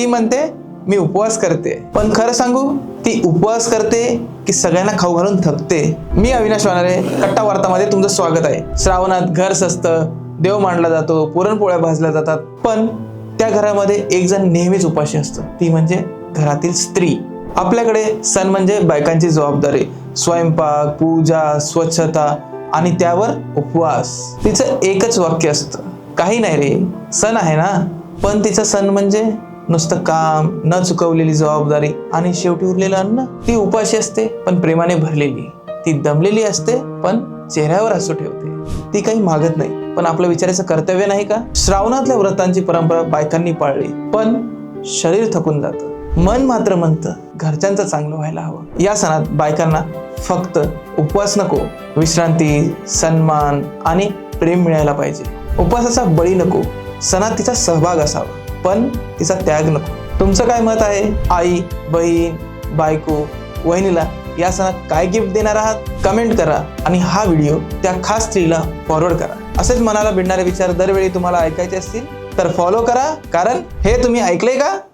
ती म्हणते मी उपवास करते. पण खरं सांगू ती उपवास करते की सगळ्यांना खाऊ घालून थकते. मी अविनाश वानारे कट्टा वार्तामध्ये तुमचं स्वागत आहे. श्रावणात घर सस्त देव मांडला जातो पुरणपोळ्या भाजल्या जातात. पण त्या घरामध्ये एक जण नेहमीच उपाशी असतं. ती म्हणजे घरातील स्त्री. आपल्याकडे सण म्हणजे बायकांची जबाबदारी. स्वयंपाक पूजा स्वच्छता आणि त्यावर उपवास. तिचं एकच वाक्य असतं. काही नाही रे सण आहे ना? पण तिचा सण म्हणजे नुसतं काम न चुकवलेली जबाबदारी आणि शेवटी उरलेलं अन्न ती उपाशी असते पण प्रेमाने भरलेली. ती दमलेली असते पण चेहऱ्यावर हसू ठेवते. ती काही मागत नाही पण आपलं विचारायचं कर्तव्य नाही का? श्रावणातल्या व्रतांची परंपरा बायकांनी पाळली पण शरीर थकून जातं. मन मात्र म्हणतं घरच्यांचं चांगलं व्हायला हवं. या सणात बायकांना फक्त उपवास नको विश्रांती सन्मान आणि प्रेम मिळायला पाहिजे. उपवासाचा बळी नको सणात तिचा सहभाग असावा. पण तिचा त्याग नको. तुमचं काय मत आहे? आई बहीण बायको वहिनीला या सणात काय गिफ्ट देणार आहात? कमेंट करा आणि हा व्हिडिओ त्या खास स्त्रीला फॉरवर्ड करा. असेच मनाला भिडणारे विचार दरवेळी तुम्हाला ऐकायचे असतील तर फॉलो करा. कारण हे तुम्ही ऐकले का?